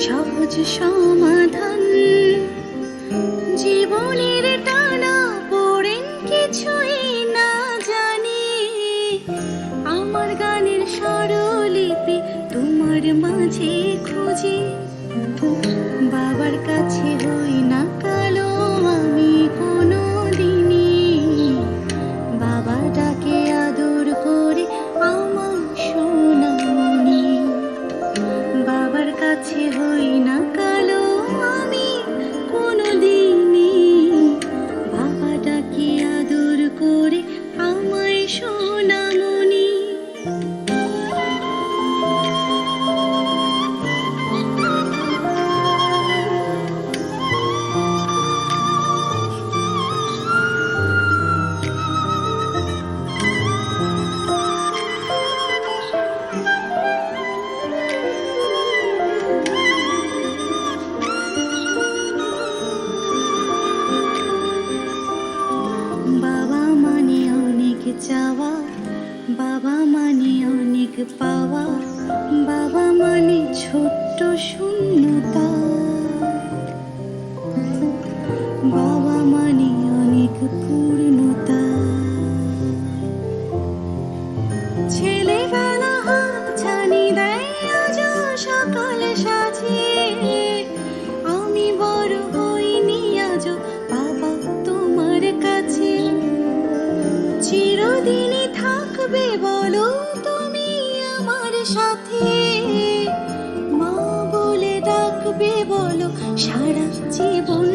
সহজ সমাধান। জীবনের টানা পড়েন কিছুই না জানি। আমার গানের স্বরলিপি তোমার মাঝে খুঁজি। চাওয়া, বাবা মানে অনেক পাওয়া, বাবা মানে ছোট্ট শূন্যতা। বাবা মানে অনেক পূর্ণতা। ছেলেবেলা হাত ছানি দেয় সকাল সাজে আমি বড় তুমি আমার সাথে। মা বলে ডাকবে বলো সারা জীবন